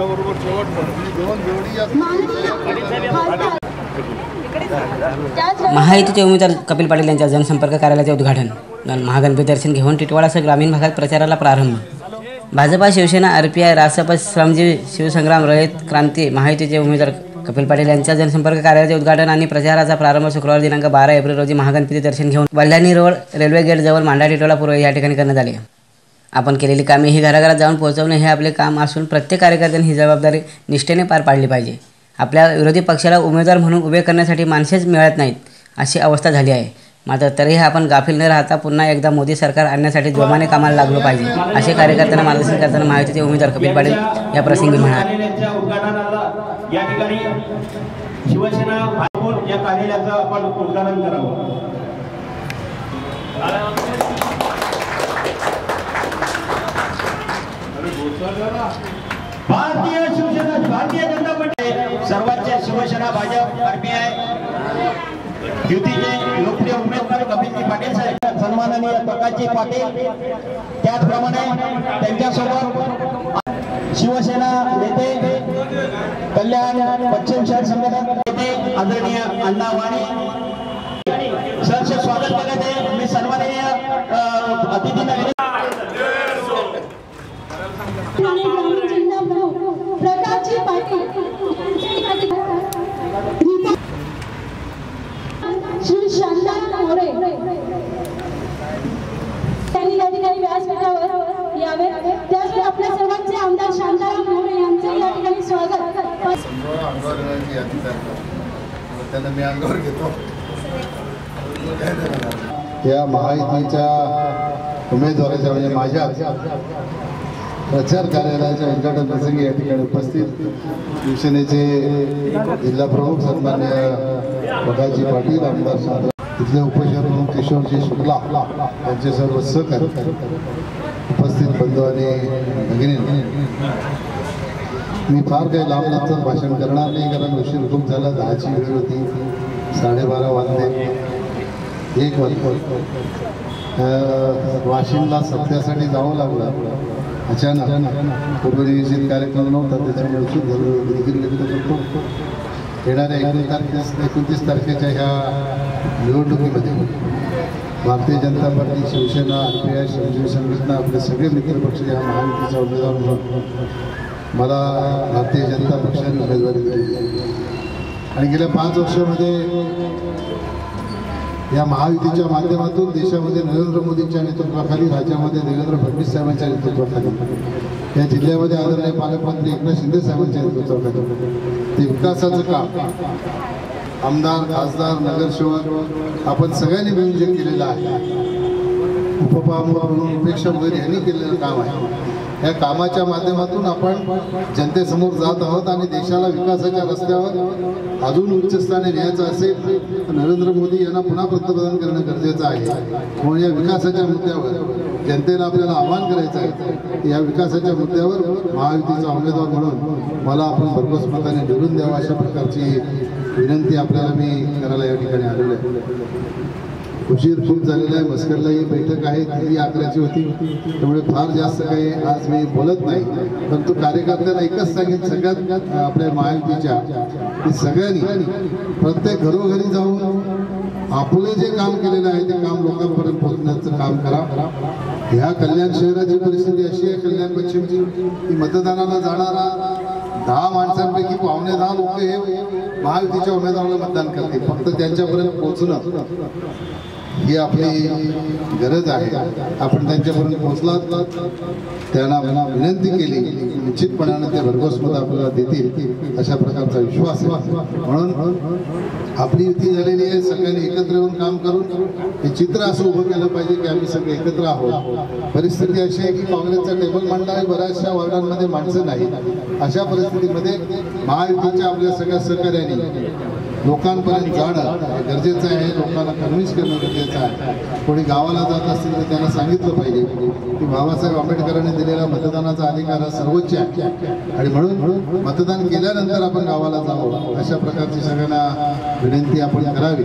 त्याच्याबरोबर शेवटपर्यंत महायुतीचे उमेदवार कपिल पाटील यांच्या जनसंपर्क कार्यालयाचे उद्घाटन. महागणपती दर्शन घेऊन टिटवाडासह ग्रामीण भागात प्रचाराला प्रारंभ. Bhajpa Shivsena R P I Rasap Shramjeevi Shivsangram Rayat क्रांती महायुतीचे उमेदवार कपिल पाटील यांच्या जनसंपर्क कार्यालयाचे उद्घाटन आणि प्रचाराचा प्रारंभ शुक्रवार दिनांक बारा एप्रिल रोजी महागणपती दर्शन घेऊन वल्हाणी रोड रेल्वे गेटजवळ मांडा टिटवाळा पूर्व या ठिकाणी करण्यात आले. आपण केलेली कामे ही घराघरात जाऊन पोहोचवणे हे आपले काम असून प्रत्येक कार्यकर्त्यांनी ही जबाबदारी निष्ठेने पार पाडली पाहिजे. आपल्या विरोधी पक्षाला उमेदवार म्हणून उभे करण्यासाठी माणसेच मिळत नाहीत अशी अवस्था झाली आहे. मात्र तरीही आपण गाफील न राहता पुन्हा एकदा मोदी सरकार आणण्यासाठी जोमाने कामाला लागलो पाहिजे असे कार्यकर्त्यांना मार्गदर्शन करताना महायुतीचे उमेदवार कपिल पाटील या प्रसंगी म्हणाले कार्यालयाच्या उद्घाटनाला या ठिकाणी शिवसेना भाजप या कार्यालयाचं आपण उद्घाटन करावं भारतीय शिवसेना भारतीय जनता पक्ष सर्वांचे शिवसेना भाजप आरपीआय युतीचे लोकप्रिय उमेदवार कपिलजी पाटील साहेब. सन्माननीय प्रकाशजी पाटील. त्याचप्रमाणे त्यांच्यासोबत शिवसेना नेते कल्याण पश्चिम शहर संघटन नेते आदरणीय अण्णा वाणी सहर्ष स्वागत करत आहे मी सन्माननीय अ, अतिथींना विनंती पुणे ग्रामीण जिल्हा प्रमुख प्रकाशजी पाटील रीता श्री शांताराम मोरे त्यांनी या ठिकाणी व्यासपीठावर यावे त्याचवेळी आपल्या सर्वांचे आमदार शांताराम मोरे यांचे या ठिकाणी स्वागत समजा अंगावर येण्याची यादी तयार त्यांना मी अंगावर घेतो या महायुतीच्या उमेदवाराच्या म्हणजे माझ्या प्रचार कार्यालयाच्या उद्घाटन प्रसंगी या ठिकाणी उपस्थित शिवसेनेचे जिल्हा प्रमुख सन्मान्य बघाजी पाटील आमदार शांत तिथले उपशहर प्रमुख किशोरजी शुक्ला यांचे सर्व सहकार उपस्थित बंधू आणि भगिनी. मी फार काही लांब लांबचं भाषण करणार नाही कारण उशीर खूप झाला दहाची वेळ होती साडेबारा वाजले. एक वाजता वाशिमला सत्यासाठी जावं लागलं. अचानक पूर्वनियोजित कार्यक्रम नव्हता त्याच्यामुळे उशीर झालो. दिलगिरी करतो. येणाऱ्या एकोणीस तारखेस एकोणतीस तारखेच्या ह्या निवडणुकीमध्ये Bharatiya Janata Party Shivsena R P I Shivsena संघटना आपले सगळे मित्रपक्ष या महायुतीचा उमेदवार म्हणून मला भारतीय जनता पक्षाने उमेदवारी दिली. आणि गेल्या पाच वर्षामध्ये या महायुतीच्या माध्यमातून देशामध्ये नरेंद्र मोदींच्या नेतृत्वाखाली राज्यामध्ये देवेंद्र फडणवीस साहेबांच्या नेतृत्वाखाली या जिल्ह्यामध्ये आदरणीय पालकमंत्री एकनाथ शिंदे साहेबांच्या नेतृत्वाखाली ते विकासाचं काम आमदार खासदार नगरसेवक आपण सगळ्यांनी मिळून जे केलेलं आहे उपपामोर म्हणून उपेक्षा वगैरे यांनी केलेलं काम आहे. या कामाच्या माध्यमातून आपण जनतेसमोर जात आहोत आणि देशाला विकासाच्या रस्त्यावर अजून उच्च स्थानी न्यायचं असेल तर नरेंद्र मोदी यांना पुन्हा पंतप्रधान करणं गरजेचं आहे. म्हणून या विकासाच्या मुद्द्यावर जनतेला आपल्याला आव्हान करायचं आहे या विकासाच्या मुद्द्यावर महायुतीचा उमेदवार म्हणून मला आपण भरघोस मताने निवडून द्यावा अशा प्रकारची विनंती आपल्याला मी करायला या ठिकाणी आलेलो आहे. उशीर खूप झालेला आहे. मस्करला ही बैठक आहे ती अकराची होती. त्यामुळे फार जास्त काही आज मी बोलत नाही. परंतु कार्यकर्त्यांना एकच सांगेन सगळ्यात आपल्या महायुतीच्या की सगळ्यांनी प्रत्येक घरोघरी जाऊन आपले जे काम केलेलं आहे ते काम लोकांपर्यंत पोहोचण्याचं काम करा. ह्या कल्याण शहराची परिस्थिती अशी आहे कल्याण पश्चिमची की मतदानाला जाणारा दहा माणसांपैकी पावणे दहा लोक हे महायुतीच्या उमेदवाराला मतदान करतील. फक्त त्यांच्यापर्यंत पोहोचणं. ही आपली गरज आहे. आपण त्यांच्यापर्यंत पोहोचला त्यांना मला विनंती केली. की निश्चितपणाने ते भरघोस मत आपल्याला देतील अशा प्रकारचा विश्वास आहे. म्हणून आपली युती झालेली आहे. सगळ्यांनी एकत्र येऊन काम करून हे चित्र असं उभं केलं पाहिजे की आम्ही सगळे एकत्र आहोत. परिस्थिती अशी आहे की काँग्रेसचा टेबल मांडला आहे बऱ्याचशा वॉर्डांमध्ये माणसं नाही. अशा परिस्थितीमध्ये महायुतीच्या आपल्या सगळ्या सहकार्याने लोकांपर्यंत जाणं गरजेचं आहे. लोकांना कन्व्हिन्स करणं आहे कोणी गावाला जात असतील तर त्यांना सांगितलं पाहिजे की बाबासाहेब आंबेडकरांनी दिलेला मतदानाचा अधिकार हा सर्वोच्च आहे. आणि म्हणून म्हणून मतदान केल्यानंतर आपण गावाला जावं. अशा प्रकारची सगळ्यांना विनंती आपण करावी.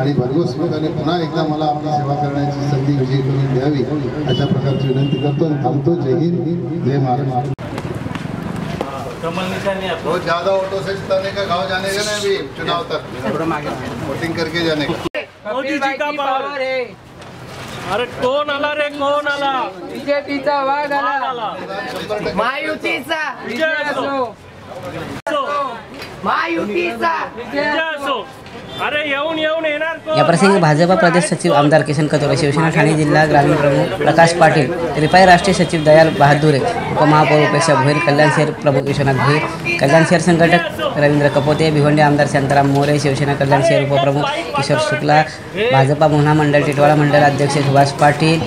आणि भरघोस मताने पुन्हा एकदा मला आपली सेवा करण्याची संधी विजयी करून द्यावी अशा प्रकारची विनंती करतो आणि थांबतो. जय हिंद जय महाराष्ट्र. वो ज्यादा ऑटो से जिताने का गाँव जाने का नहीं अभी चुनाव तक वोटिंग करके जाने का? मोदी जी का पावर? अरे कोण आला रे कोण आला? बीजेपीचा वाघ आला. महायुतीचा विजय असो. महायुतीचा विजय? या प्रसंगी भाजपा प्रदेश सचिव आमदार किशन कथोरे शिवसेना ठाणे जिल्हा ग्रामीण प्रमुख प्रकाश पाटील रिपाई राष्ट्रीय सचिव दयाल बहादुरे उपमहापौर उपेक्षा भोईर कल्याण शहर प्रमुख विश्वनाथ भोईर कल्याण शहर संघटक रवींद्र कपोते भिवंडी आमदार शांताराम मोरे शिवसेना कल्याण शहर उपप्रमुख किशोर शुक्ला भाजपा मोहना मंडळ टिटवाळा मंडळ अध्यक्ष सुभाष पाटील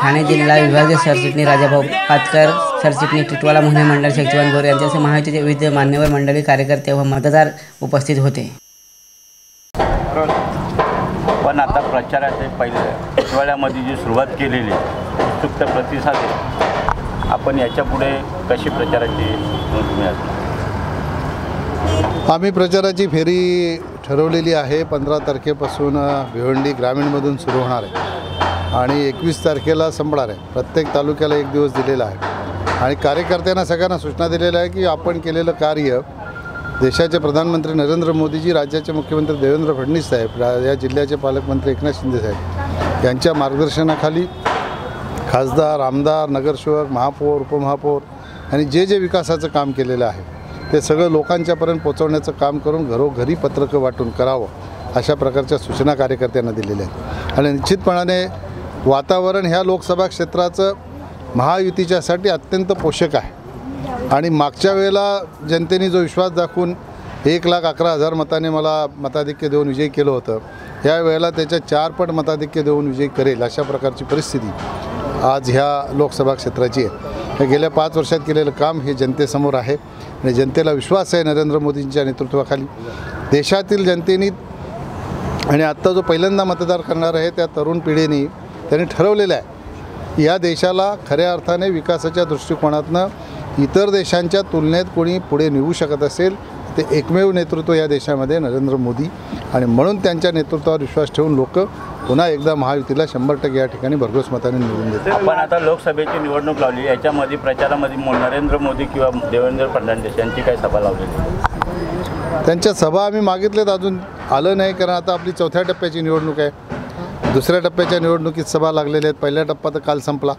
ठाणे जिल्हा विभागीय सरचिटणीस राजाभाऊ पातकर सरचिटणीस टिटवाळा मोहने मंडळ शक्तिवान गोरे यांच्यासह महायुतीचे विविध मान्यवर मंडळी कार्यकर्ते व मतदार उपस्थित होते. पण आता प्रचाराचे पहिले हिवाळ्यामध्ये जी सुरुवात केलेली आहे, प्रतिसाद आहे. आपण याच्यापुढे कशी प्रचाराची तुम्ही असणार आम्ही प्रचाराची फेरी ठरवलेली आहे. पंधरा तारखेपासून भिवंडी ग्रामीणमधून सुरू होणार आहे. आणि एकवीस तारखेला संपणार आहे. प्रत्येक तालुक्याला एक दिवस दिलेला आहे. आणि कार्यकर्त्यांना सगळ्यांना सूचना दिलेल्या आहे की आपण केलेलं कार्य देशाचे प्रधानमंत्री नरेंद्र मोदीजी राज्याचे मुख्यमंत्री देवेंद्र फडणवीस साहेब या जिल्ह्याचे पालकमंत्री एकनाथ शिंदे साहेब यांच्या मार्गदर्शनाखाली खासदार आमदार नगरसेवक महापौर उपमहापौर आणि जे जे विकासाचं काम केलेलं आहे. ते सगळं लोकांच्यापर्यंत पोचवण्याचं काम करून घरोघरी पत्रकं वाटून करावं अशा प्रकारच्या सूचना कार्यकर्त्यांना दिलेल्या आहेत. आणि निश्चितपणाने वातावरण ह्या लोकसभा क्षेत्राचं महायुतीच्यासाठी अत्यंत पोषक आहे. आणि मागच्या वेळेला जनतेने जो विश्वास दाखवून एक लाख अकरा हजार मताने मला मताधिक्य देऊन विजयी केलं होतं या वेळेला त्याच्या चारपट मताधिक्य देऊन विजयी करेल अशा प्रकारची परिस्थिती आज ह्या लोकसभा क्षेत्राची आहे. हे गेल्या पाच वर्षात केलेलं काम हे जनतेसमोर आहे. आणि जनतेला विश्वास आहे नरेंद्र मोदींच्या नेतृत्वाखाली. देशातील जनतेने आणि आत्ता जो पहिल्यांदा मतदार करणार आहे त्या तरुण पिढीने त्यांनी ठरवलेलं आहे. या देशाला खऱ्या अर्थाने विकासाच्या दृष्टिकोनातनं इतर देशांच्या तुलनेत कोणी पुढे नेऊ शकत असेल ते एकमेव नेतृत्व या देशामध्ये नरेंद्र मोदी आणि म्हणून त्यांच्या नेतृत्वावर विश्वास ठेवून लोक पुन्हा एकदा महायुतीला शंभर टक्के या ठिकाणी भरघोस मताने निवडून देतात आपण आता लोकसभेची निवडणूक लावली याच्यामध्ये प्रचारामध्ये मो- नरेंद्र मोदी किंवा देवेंद्र फडणवीस यांची काय सभा लावलेली? त्यांच्या सभा आम्ही मागितलेत अजून आलं नाही कारण आता आपली चौथ्या टप्प्याची निवडणूक आहे. दुसऱ्या टप्प्याच्या निवडणुकीत सभा लागलेल्या आहेत. पहिला टप्पा तर काल संपला.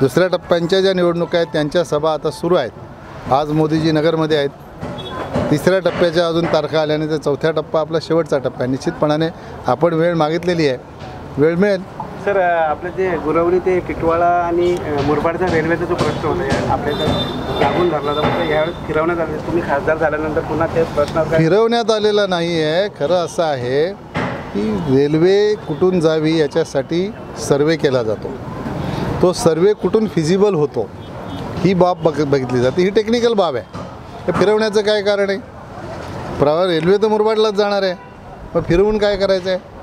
दुसऱ्या टप्प्यांच्या ज्या निवडणुका आहेत त्यांच्या सभा आता सुरू आहेत. आज मोदीजी नगरमध्ये आहेत. तिसऱ्या टप्प्याच्या अजून तारखा आल्याने तर चौथ्या टप्पा आपला शेवटचा टप्पा आहे. निश्चितपणाने आपण वेळ मागितलेली आहे. वेळ मिळेल. सर आपलं ते गुरवणी ते टिटवाळा आणि अ, मुरबाडचा रेल्वेचा जो प्रश्न होता या- आपल्या इथं लागून धरला होता पण यावेळेस फिरवण्यात आले. तुम्ही खासदार झाल्यानंतर पुन्हा ते प्रश्नावर काय? फिरवण्यात आलेला नाही आहे खरं असं आहे की रेल्वे कुठून जावी याच्यासाठी सर्वे केला जातो. तो सर्वे कुठून फिजिबल होतो ही बाब बघ बघितली जाते. ही टेक्निकल बाब आहे. हे फिरवण्याचं काय कारण आहे? प्रवा रेल्वे तर मुरबाडलाच जाणार आहे. मग फिरवून काय करायचं आहे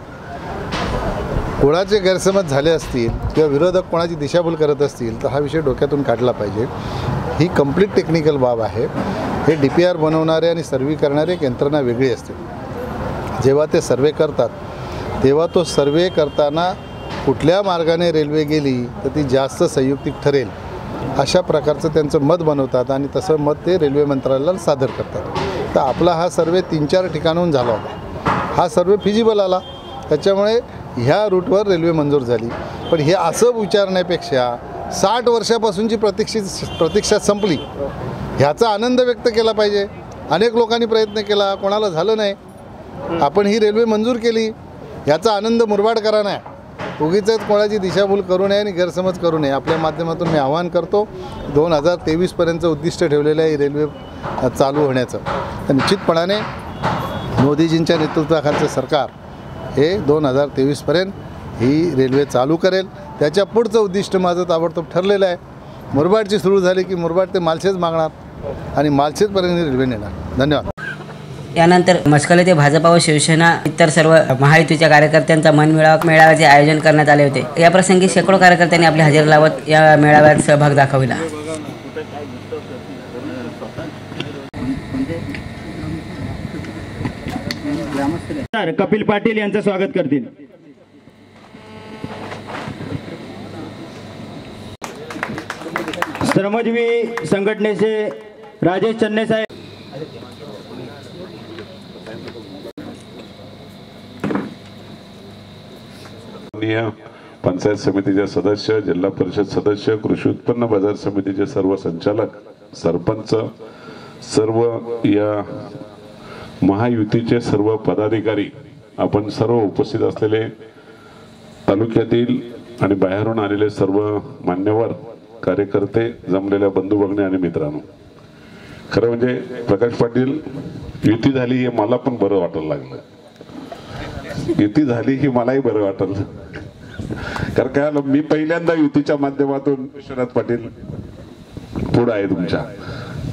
कोणाचे गैरसमज झाले असतील किंवा विरोधक कोणाची दिशाभूल करत असतील तर हा विषय डोक्यातून काढला पाहिजे. ही कंप्लीट टेक्निकल बाब आहे. हे डी पी आर बनवणारे आणि सर्वे करणारे एक यंत्रणा वेगळी असते. जेव्हा ते सर्वे करतात तेव्हा तो सर्वे करताना कुठल्या मार्गाने रेल्वे गेली तर ती जास्त संयुक्तिक ठरेल. अशा प्रकारचं त्यांचं मत बनवतात आणि तसं मत ते रेल्वे मंत्रालयाला सादर करतात. तर आपला हा सर्वे तीन चार ठिकाणहून झाला होता. हा सर्वे फिजिबल आला. त्याच्यामुळे ह्या रूटवर रेल्वे मंजूर झाली. पण हे असं विचारण्यापेक्षा साठ वर्षापासूनची प्रतीक्षित प्रतीक्षा संपली. ह्याचा आनंद व्यक्त केला पाहिजे. अनेक लोकांनी प्रयत्न केला. कोणाला झालं नाही. आपण ही रेल्वे मंजूर केली. ह्याचा आनंद मुरबाड नाही उगीच कोणाची दिशाभूल करू नये आणि गैरसमज करू नये. आपल्या माध्यमातून मी आवाहन करतो दोन हजार तेवीसपर्यंतचं उद्दिष्ट ठेवलेलं आहे ही रेल्वे चालू होण्याचं. तर निश्चितपणाने मोदीजींच्या नेतृत्वाखालचं सरकार हे दोन हजार तेवीसपर्यंत ही रेल्वे चालू करेल. त्याच्या पुढचं उद्दिष्ट माझं ताबडतोब ठरलेलं आहे. मुरबाडची सुरू झाली की मुरबाड ते मालशेज मागणार आणि मालशेजपर्यंत रेल्वे नेणार. धन्यवाद. यानंतर मस्कल ते भाजपा व शिवसेना इतर सर्व महायुतीच्या कार्यकर्त्यांचा मनमिळावा मेळाव्याचे आयोजन करण्यात आले होते. या प्रसंगी शेकडो कार्यकर्त्यांनी आपली हजेरी लावत या मेळाव्यात सहभाग दाखविला. कपिल पाटील यांचं स्वागत करतील. श्रमजीवी संघटनेचे राजेश चन्ने साहेब माननीय पंचायत समितीचे सदस्य जिल्हा परिषद सदस्य कृषी उत्पन्न बाजार समितीचे सर्व संचालक सरपंच सर्व या महायुतीचे सर्व पदाधिकारी आपण सर्व उपस्थित असलेले तालुक्यातील आणि बाहेरून आलेले सर्व मान्यवर कार्यकर्ते जमलेल्या बंधू बघणे आणि मित्रांनो. खरं म्हणजे प्रकाश पाटील युती झाली हे मला पण बरं वाटायला लागलं. युती झाली ही मलाही बरं वाटलं. कारण काय झालं, मी पहिल्यांदा युतीच्या माध्यमातून विश्वनाथ पाटील पुढे आहे तुमच्या.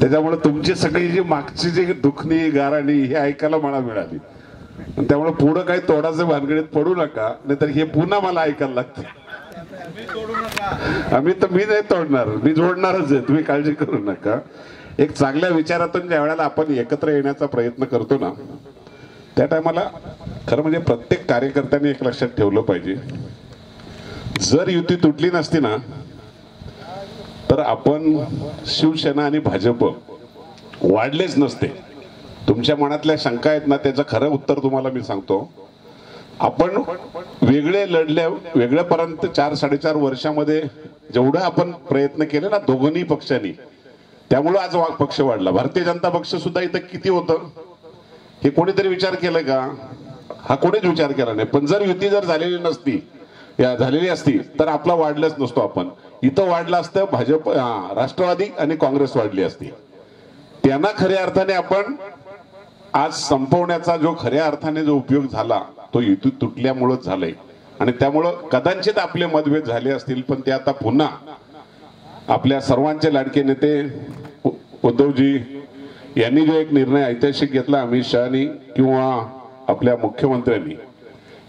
त्याच्यामुळे तुमची सगळी जी मागची जी दुखणी गाराणी हे ऐकायला मला मिळाली. त्यामुळे पुढं काही तोडाचे भानगडीत पडू नका नाहीतर हे पुन्हा मला ऐकायला लागते आम्ही तर मी नाही तोडणार मी जोडणारच आहे तुम्ही काळजी करू नका. एक चांगल्या विचारातून ज्या वेळेला आपण एकत्र येण्याचा प्रयत्न करतो ना त्या टायमाला खरं म्हणजे प्रत्येक कार्यकर्त्यांनी एक लक्षात ठेवलं पाहिजे. जर युती तुटली नसती ना तर आपण शिवसेना आणि भाजप वाढलेच नसते. तुमच्या मनातल्या शंका आहेत ना त्याचं खरं उत्तर तुम्हाला मी सांगतो. आपण वेगळे लढल्या वेगळ्यापर्यंत चार साडेचार वर्षामध्ये जेवढं आपण प्रयत्न केले ना दोघांनी पक्षांनी त्यामुळं आज वा- पक्ष वाढला. भारतीय जनता पक्ष सुद्धा इथं किती होतं? हे कोणीतरी विचार केलाय का? हा कोणीच विचार केला नाही. पण जर युती जर झालेली नसती या झालेली असती तर आपला वाढलाच नसतो आपण. इथं वाढलं असतं भाजप राष्ट्रवादी आणि काँग्रेस वाढली असती. त्यांना खऱ्या अर्थाने आपण आज संपवण्याचा जो खऱ्या अर्थाने जो उपयोग झाला तो युती तुटल्यामुळंच झालाय. आणि त्यामुळं कदाचित आपले मतभेद झाले असतील पण ते आता पुन्हा आपल्या सर्वांचे लाडके नेते उद्धवजी यांनी जो एक निर्णय ऐतिहासिक घेतला अमित शहानी किंवा आपल्या मुख्यमंत्र्यांनी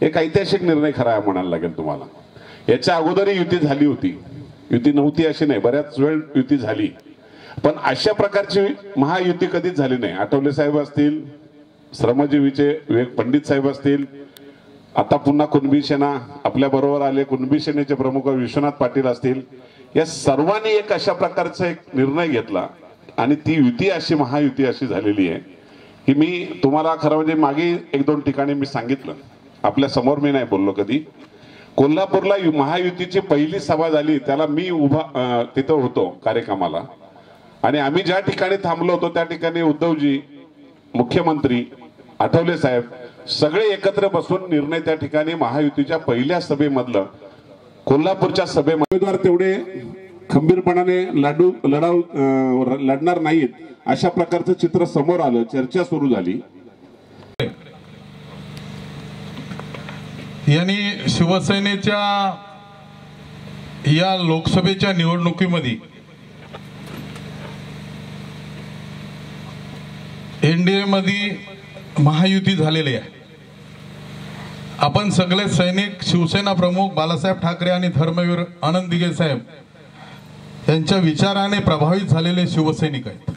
एक ऐतिहासिक निर्णय खरा आहे म्हणायला लागेल तुम्हाला. याच्या अगोदरही युती झाली होती. युती नव्हती अशी नाही बऱ्याच वेळ युती झाली. पण अशा प्रकारची महायुती कधीच झाली नाही. आठवले साहेब असतील श्रमजीवीचे विवेक पंडित साहेब असतील आता पुन्हा कुणबी सेना आपल्या बरोबर आले कुणबी सेनेचे प्रमुख विश्वनाथ पाटील असतील या सर्वांनी एक अशा प्रकारचा एक निर्णय घेतला. आणि ती युती अशी महायुती अशी झालेली आहे की मी तुम्हाला खरं म्हणजे मागे एक दोन ठिकाणी मी सांगितलं. आपल्यासमोर मी नाही बोललो कधी. कोल्हापूरला महायुतीची पहिली सभा झाली त्याला मी उभा तिथं होतो कार्यक्रमाला. आणि आम्ही ज्या ठिकाणी थांबलो होतो त्या ठिकाणी उद्धवजी मुख्यमंत्री आठवले साहेब सगळे एकत्र बसून निर्णय त्या ठिकाणी महायुतीच्या पहिल्या सभेमधलं कोल्हापूरच्या सभेमध्ये. तेवढे खंबीरपणाने लढू लढाऊ लढणार नाहीत अशा प्रकारचं चित्र समोर आलं चर्चा सुरू झाली. यांनी शिवसेनेच्या या लोकसभेच्या निवडणुकीमध्ये एनडीए मध्ये महायुती झालेली आहे. आपण सगळे सैनिक शिवसेना प्रमुख बालासाहेब ठाकरे आणि धर्मवीर आनंद दिघे साहेब यांच्या विचाराने प्रभावित झालेले शिवसैनिक आहेत.